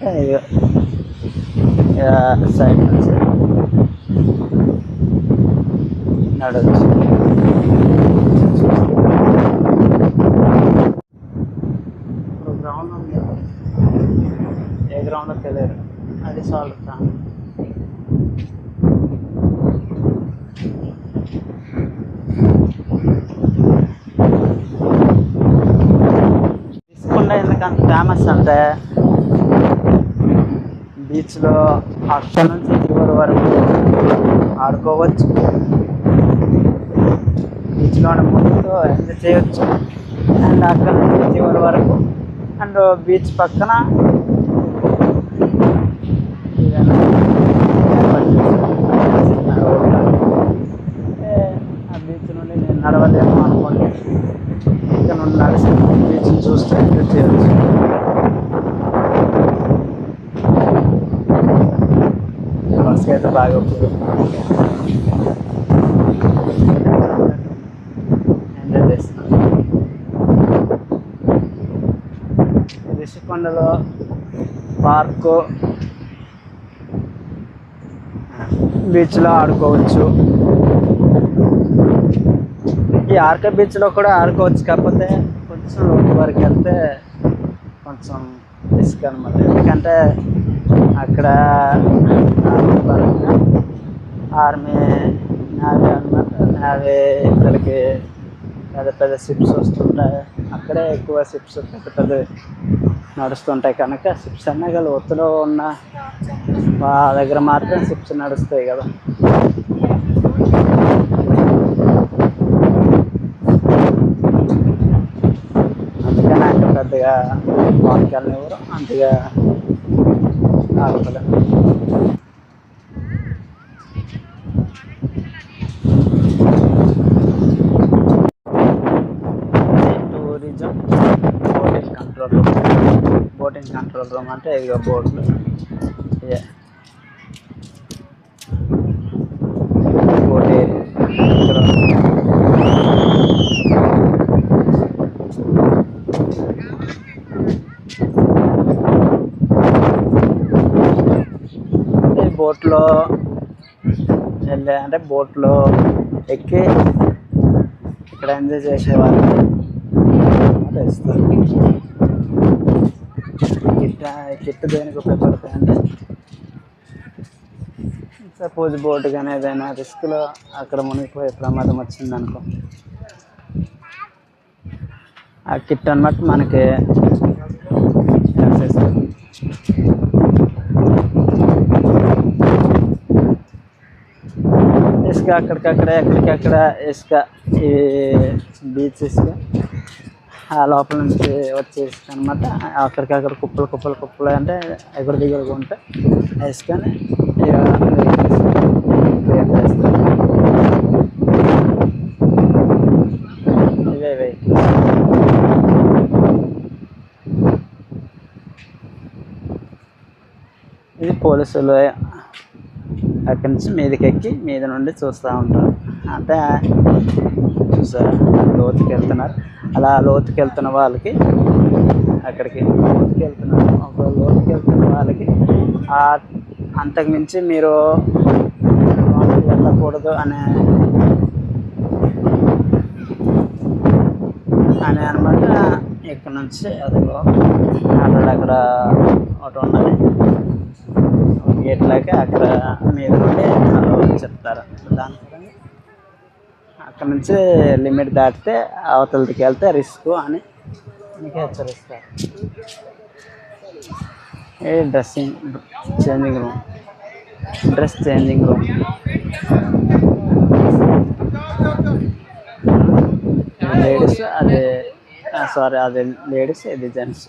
అంటే ఇక ఇక సైడ్ నుంచి నడవచ్చు ఇప్పుడు గ్రౌండ్ ఉంది ఏ గ్రౌండ్ తెలియదు అది సాల్వ్ తీసుకుండా ఎందుకంత ఫేమస్ అంటే బీచ్లో అక్కడ నుంచి చివరి వరకు ఆడుకోవచ్చు. బీచ్లో ముందు ఎంజాయ్ చేయొచ్చు. అండ్ అక్కడ నుంచి చివరి వరకు అండ్ బీచ్ పక్కన ఏదైనా ఆ బీచ్ నుండి నేను నడవలేము అనుకోండి. ఇక్కడ నుండి నడిచి బీచ్ని చూస్తే ఎంజాయ్ చేయొచ్చు చేత అయితే బాగా ఎంజాయ్ రిషికొండలో పార్కు బీచ్లో ఆడుకోవచ్చు. ఈ ఆర్కే బీచ్లో కూడా ఆడుకోవచ్చు కాకపోతే కొంచెం లోటు వరకు వెళ్తే కొంచెం రిస్క్ అనమాట ఎందుకంటే అక్కడ ఆర్మీ పరంగా నావీ అనమాట నావీ ఇక్కడికి పెద్ద పెద్ద షిప్స్ వస్తుంటాయి అక్కడే ఎక్కువ షిప్స్ పెద్ద పెద్ద నడుస్తుంటాయి కనుక షిప్స్ అన్నీ కదా ఒత్తులో ఉన్న వాళ్ళ దగ్గర మాత్రం షిప్స్ నడుస్తాయి కదా అందుకని అంత పెద్దగా వాక్యాలను ఎవరు అంతగా ఆడుకోలేదు రూమ్ కంట్రోల్ రూమ్ అంటే ఇదిగో బోట్లు ఇదే. బోట్ బోట్లో వెళ్ళే అంటే బోట్లో ఎక్కి ఇక్కడ ఎంజాయ్ చేసేవాళ్ళు. ఇస్తారు. కిట్ కిట్ దేనికి ఉపయోగపడతాయి అంటే సపోజ్ బోర్డు కానీ ఏదైనా రిస్క్లో అక్కడ మునిగిపోయే ప్రమాదం వచ్చిందనుకో ఆ కిట్ అన్నమాట మనకి ఇసుక అక్కడికక్కడ ఎక్కడికక్కడ ఇసుక ఈ బీచ్ ఇసుక. ఆ లోపల నుంచి వచ్చేసింది అనమాట అనమాట అక్కడికక్కడ కుప్పలు కుప్పలు కుప్పలు అంటే ఎగురు దిగులు ఉంటాయి వేసుకొని ఇసుకని ఇవే ఇది పోలీసులు అక్కడి నుంచి మీదకి ఎక్కి మీద నుండి చూస్తూ ఉంటారు. అంటే చూసారు? లోతుకి వెళ్తున్నారు అలా లోతుకి వెళ్తున్న వాళ్ళకి అక్కడికి లోతుకి వెళ్తున్నారు ఒక లోతుకి వెళ్తున్న వాళ్ళకి ఆ మీరు వెళ్ళకూడదు అనే అని అనమాట ఇక్కడ నుంచి అదిగో అక్కడ అక్కడ ఒకటి ఉన్నది. గేట్ లాగా అక్కడ మీద నుండి చెప్తారు. దాని అక్కడ నుంచి లిమిట్ దాటితే అవతలకి వెళ్తే రిస్క్ అని మీకు హెచ్చరిస్తారు ఏ dressing changing room? Dress changing room. Ladies అదే సారీ అదే లేడీస్ ఇది జెంట్స్.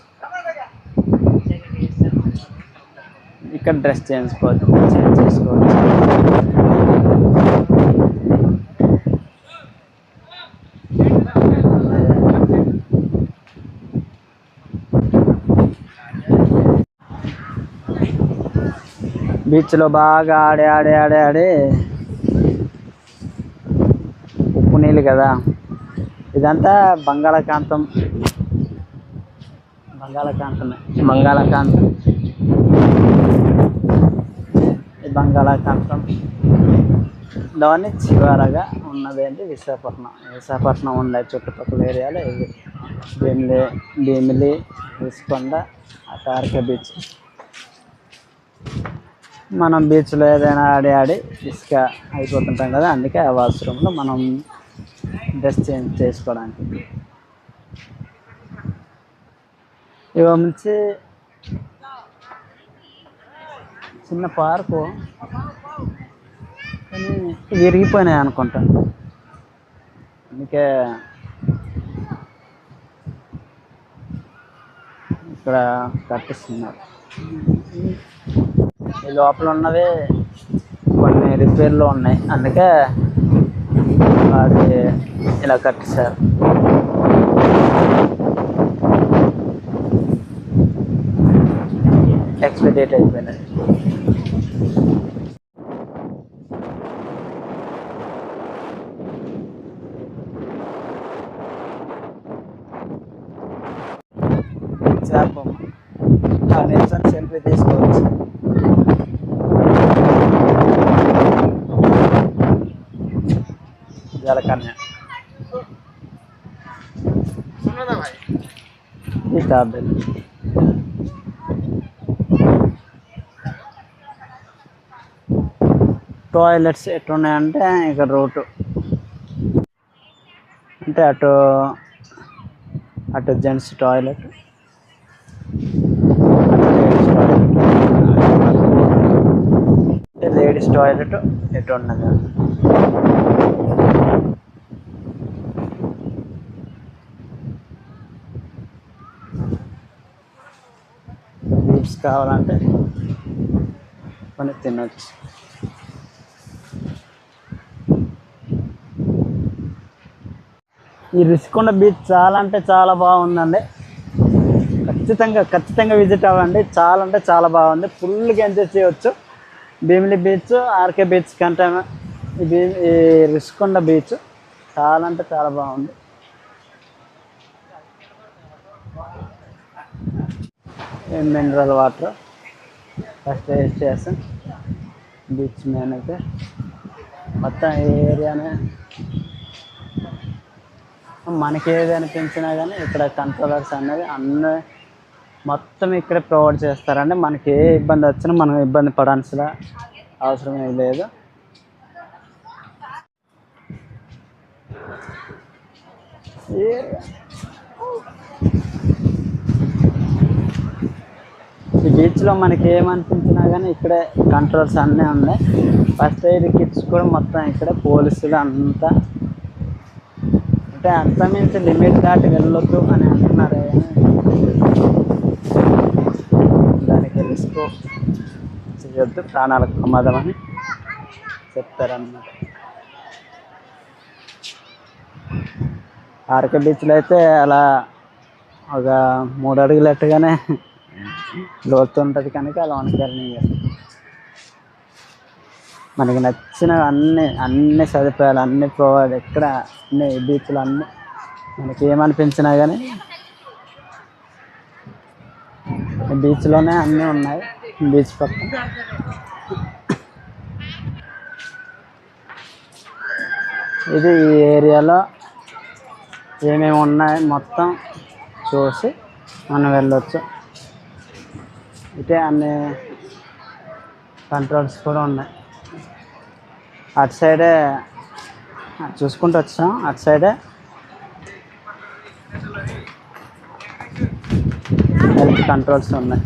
ఇక్కడ డ్రెస్ చేయించుకోవచ్చు చేంజ్ చేసుకోవచ్చు. బీచ్లో బాగా ఆడి ఆడి ఆడి ఆడి ఉప్పు నీళ్ళు కదా. ఇదంతా బంగాళాఖాతం. బంగాళాఖాతమే. బంగాళాఖాతం. బంగాళాఖాతం. లోని చివరగా ఉన్నది ఏంటి? విశాఖపట్నం. విశాఖపట్నం ఉండే చుట్టుపక్కల ఏరియాలో ఇవి. భీమిలి భీమిలి రిస్కొండ తారక బీచ్. మనం బీచ్లో ఏదైనా ఆడి ఆడి ఇసుక అయిపోతుంటాం కదా అందుకే ఆ వాష్రూమ్లో మనం డ్రెస్ చేంజ్ చేసుకోవడానికి. ఇవి నుంచి చిన్న పార్కు. కానీ విరిగిపోయినాయి అనుకుంటా. అందుకే ఇక్కడ కట్టిస్తున్నారు. ఈ లోపల ఉన్నవి కొన్ని రిపేర్లు ఉన్నాయి. అందుకే అది ఇలా కట్టిస్తారు ఎక్స్పెడేట్ అయిపోయినాయి. అయిపోయినది జలకన్య టాయిలెట్స్ ఎట్టున్నాయంటే ఇక్కడ రోడ్డు. అంటే అటు అటు జెంట్స్ టాయిలెట్. లేడీస్ టాయిలెట్ ఎటు ఉన్నది? కావాలంటే కొన్ని తినొచ్చు. ఈ రిషికొండ బీచ్ చాలా అంటే చాలా బాగుందండి. ఖచ్చితంగా ఖచ్చితంగా విజిట్ అవ్వండి. చాలా అంటే చాలా బాగుంది. ఫుల్గా ఎంజాయ్ చేయవచ్చు భీమిలి బీచ్ ఆర్కే బీచ్ కంటే ఈ భీ ఈ రిషికొండ బీచ్ చాలా అంటే చాలా బాగుంది. Mineral water first registration beach manager మొత్తం ఏ ఏరియానే మనకి ఏది అనిపించినా కానీ ఇక్కడ కంట్రోలర్స్ అనేది అన్నీ మొత్తం ఇక్కడే ప్రొవైడ్ చేస్తారండి. మనకి ఏ ఇబ్బంది వచ్చినా మనం ఇబ్బంది పడాల్సిన అవసరం ఏం లేదు. ఏ- ఈ బీచ్లో మనకి ఏమనిపించినా కానీ ఇక్కడే కంట్రోల్స్ అన్నీ ఉన్నాయి. ఫస్ట్ ఎయిడ్ కిట్స్ కూడా మొత్తం ఇక్కడే పోలీసులు అంతా అంటే అంత మించి లిమిట్ దాటి వెళ్ళొద్దు అని అంటున్నారు. దానికి రిస్క్ చేయొద్దు ప్రాణాలకు ప్రమాదం అని చెప్తారన్నమాట. ఆర్కే బీచ్లో అయితే అలా ఒక మూడు అడుగులట్టుగానే లోతు ఉంటుంది కనుక లోనికి వనకెళ్ళని మనకి నచ్చిన అన్ని అన్ని సదుపాయాలు అన్ని ప్రొవైడ్ ఎక్కడ అన్ని బీచ్లు అన్ని మనకి ఏమనిపించినా కానీ బీచ్లోనే అన్నీ ఉన్నాయి. బీచ్ పక్కన ఇది ఈ ఏరియాలో ఏమేమి ఉన్నాయి మొత్తం చూసి మనం వెళ్ళొచ్చు. ఇటే అన్ని కంట్రోల్స్ కూడా ఉన్నాయి. అటు సైడే చూసుకుంటూ వచ్చాం. అటు సైడే హెల్త్ కంట్రోల్స్ ఉన్నాయి.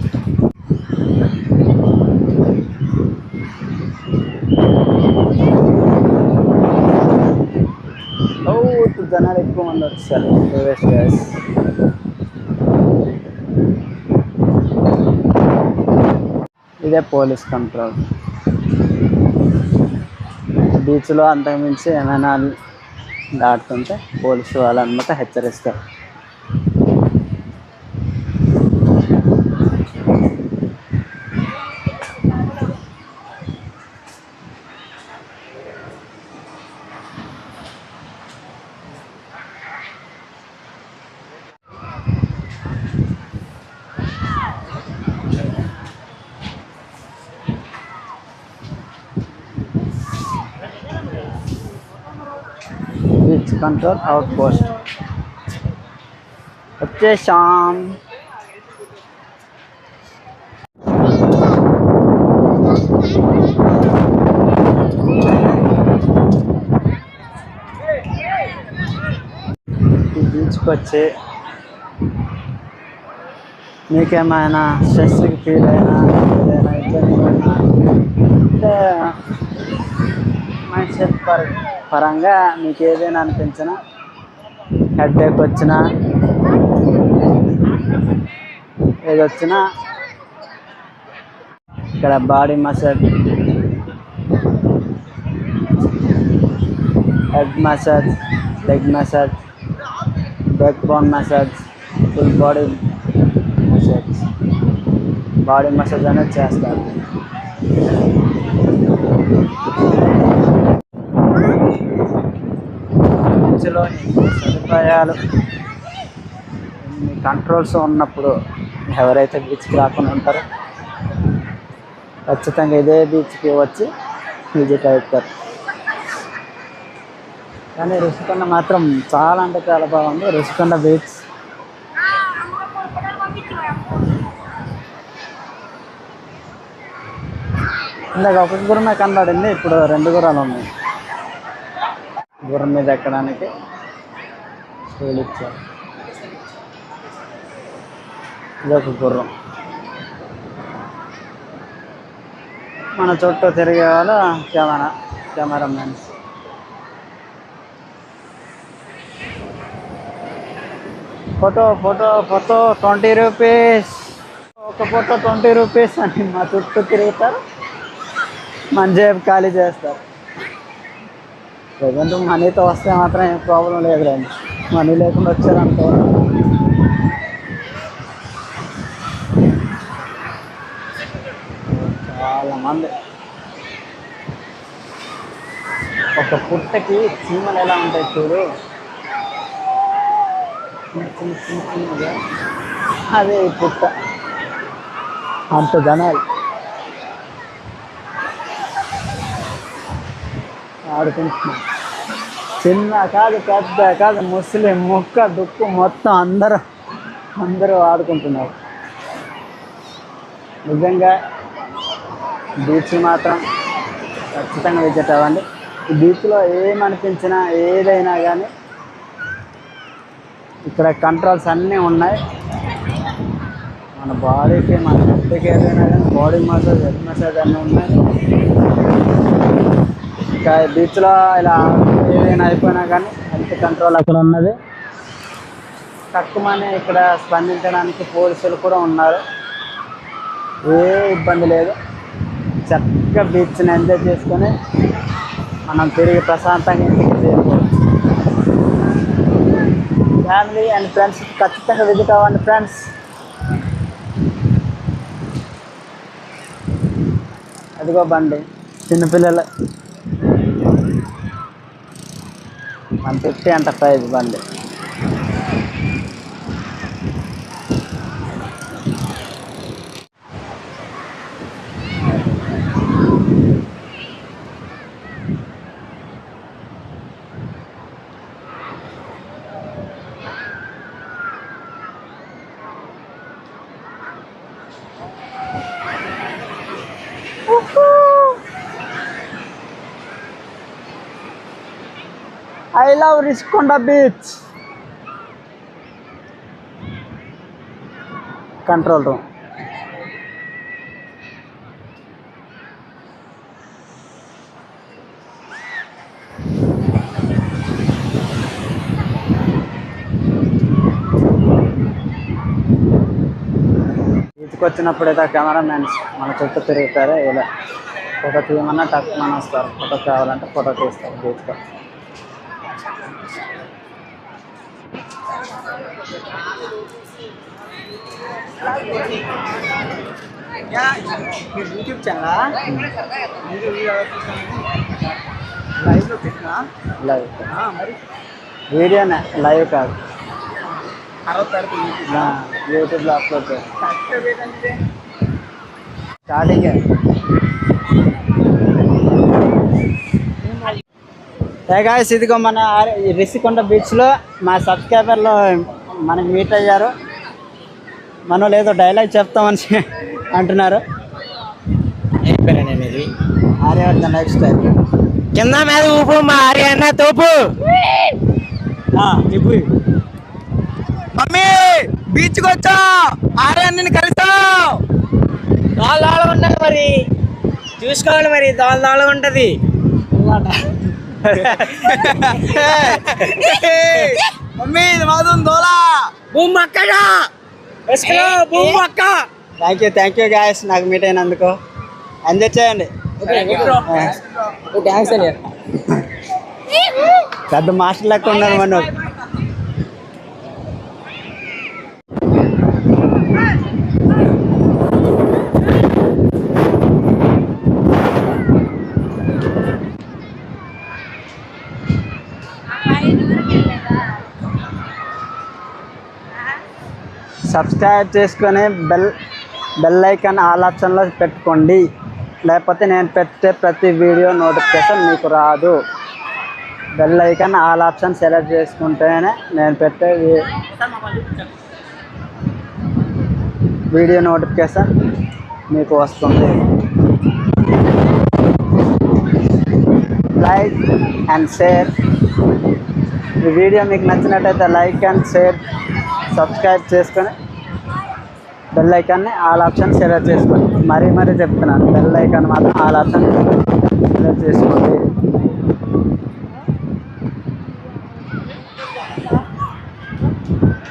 జనాలు ఎక్కువ మంది వచ్చారు. టూరిస్ట్ ఇదే పోలీస్ కంట్రోల్. బీచ్లో అంతకుమించి ఏమైనా దాటుతుంటే పోలీసు వాళ్ళు అనమాట హెచ్చరిస్తారు. కంట్రోల్ అవుట్ పోస్ట్ వచ్చేసాం ఈ బీచ్కి వచ్చి మీకేమైనా స్ట్రెస్కి ఫీల్ అయినా ఏదైనా ఇబ్బంది అయినా అంటే మైండ్ సెట్ పర పరంగా మీకు ఏదైనా అనిపించినా హెడ్ఏక్ వచ్చినా ఏది వచ్చినా ఇక్కడ body massage head massage leg massage back bone massage full body massage body massage అనేది చేస్తారు. బీచ్లో సదుపాయాలు కంట్రోల్స్ ఉన్నప్పుడు ఎవరైతే బీచ్కి రాకుండా ఉంటారో ఖచ్చితంగా ఇదే బీచ్కి వచ్చి విజిట్ అవుతారు కానీ రుషికొండ మాత్రం చాలా అంటే చాలా బాగుంది. రుషికొండ బీచ్ ఇందాక ఒక గురమే కనబడింది ఇప్పుడు రెండు గురాలు ఉన్నాయి. గుర్రం మీద ఎక్కడానికి స్టూల్ ఇచ్చారు. ఇది ఒక గుర్రం. మన చుట్టూ తిరిగే వాళ్ళ camera camera mans photo photo photo twenty rupees. ఒక ఫోటో ట్వంటీ రూపీస్ అని మా చుట్టూ తిరుగుతారు. మన జేబు ఖాళీ చేస్తారు. ప్రజెంట్ మనీతో వస్తే మాత్రం ఏం ప్రాబ్లం లేదు రండి. మనీ లేకుండా వచ్చారనుకో. చాలామంది. ఒక పుట్టకి చీమలు ఎలా ఉంటాయి చూడు. చిన్న చిన్న చిన్నగా. అదే పుట్ట. అంత జనాలు. ఆడుకుంటున్నాం. చిన్న కాదు పెద్ద కాదు ముస్లిం ముక్క దుక్కు మొత్తం అందరూ అందరూ ఆడుకుంటున్నారు. నిజంగా బీచ్ మాత్రం ఖచ్చితంగా విజిట్ అవ్వండి. ఈ బీచ్లో ఏమనిపించినా ఏదైనా కానీ ఇక్కడ కంట్రోల్స్ అన్నీ ఉన్నాయి. మన బాడీకి మన హెల్త్కి ఏదైనా కానీ బాడీ మసాజ్ హెడ్ మసాజ్ అన్నీ ఉన్నాయి. బీచ్లో ఇలా ఏదైనా అయిపోయినా కానీ హెల్త్ కంట్రోల్ అక్కడ ఉన్నది. తక్కువనే ఇక్కడ స్పందించడానికి పోలీసులు కూడా ఉన్నారు. ఏ ఇబ్బంది లేదు. చక్కగా బీచ్ని ఎంజాయ్ చేసుకొని మనం తిరిగి ప్రశాంతంగా ఇంటికి చేరుకోవచ్చు. ఫ్యామిలీ అండ్ ఫ్రెండ్స్ ఖచ్చితంగా విజిట్ అవ్వండి ఫ్రెండ్స్ అదిగో బండి చిన్నపిల్లలు. వన్ ఫిఫ్టీ అంట ప్రైజ్ బండి. Love Rushikonda beach control room బీచ్కి వచ్చినప్పుడు అయితే కెమెరా మన చుట్టూ తిరుగుతారు ఇలా. ఫోటో తీయమన్నా టక్కుమని వస్తారు. ఫోటో కావాలంటే ఫోటో తీస్తారు బీచ్లో. యూట్యూబ్ ఛానల్ లైవ్లో పెట్టినా? లైవ్ మరి? వీడియోనే లైవ్ కాదు. అరవై తారీఖు యూట్యూబ్లో అప్లోడ్ చేస్తాను స్టార్టింగ్ గాయస్ ఇదిగో మన రిషికొండ బీచ్లో మా సబ్స్క్రైబర్లు మనకి మీట్ అయ్యారు. మనం లేదో డైలాగ్ చెప్తామని అంటున్నారు. ఏం ఆర్యవర్ధన్ నెక్స్ట్ టైం కింద మీద ఊపు మా అన్న తోపు. చెప్పు మమ్మీ బీచ్కి వచ్చా? ఆర్యాన్ని కలుస్తావు దాల్ దాల్ ఉంటది మరి. చూసుకోవాలి మరి దాల్ దాల్ ఉంటది. మమ్మీ ఇది మాత్రం దోలా. అక్కడా అక్క thank you thank you guys నాకు మీట్ అయినందుకు. ఎంజాయ్ చేయండి. థ్యాంక్స్ అండి పెద్ద మాస్టర్ లెక్క ఉన్నారు మన సబ్స్క్రైబ్ చేసుకొని బెల్ బెల్ ఐకాన్ ఆల్ ఆప్షన్లో పెట్టుకోండి. లేకపోతే నేను పెట్టే ప్రతి వీడియో నోటిఫికేషన్ మీకు రాదు. Bell icon all option select చేసుకుంటేనే నేను పెట్టే వీడియో నోటిఫికేషన్ మీకు వస్తుంది. Like and share. ఈ వీడియో మీకు నచ్చినట్టయితే లైక్ అండ్ షేర్. సబ్స్క్రైబ్ చేసుకొని బెల్ ఐకాన్ని ఆల్ ఆప్షన్ సెలెక్ట్ చేసుకోండి. మరీ మరీ చెప్తున్నాను బెల్ ఐకాన్ మాత్రం ఆల్ ఆప్షన్ సెలెక్ట్ చేసుకోండి.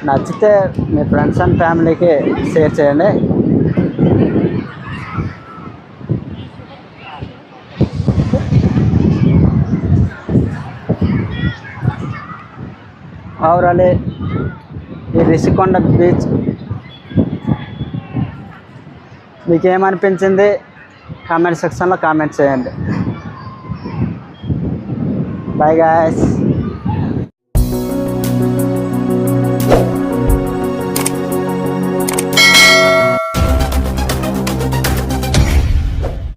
నచ్చితే మీ ఫ్రెండ్స్ అండ్ ఫ్యామిలీకి షేర్ చేయండి. ఓవరాల్ ఈ రిషికొండ బీచ్ మీకు ఏమనిపించింది కామెంట్ సెక్షన్లో కామెంట్ చేయండి. Bye guys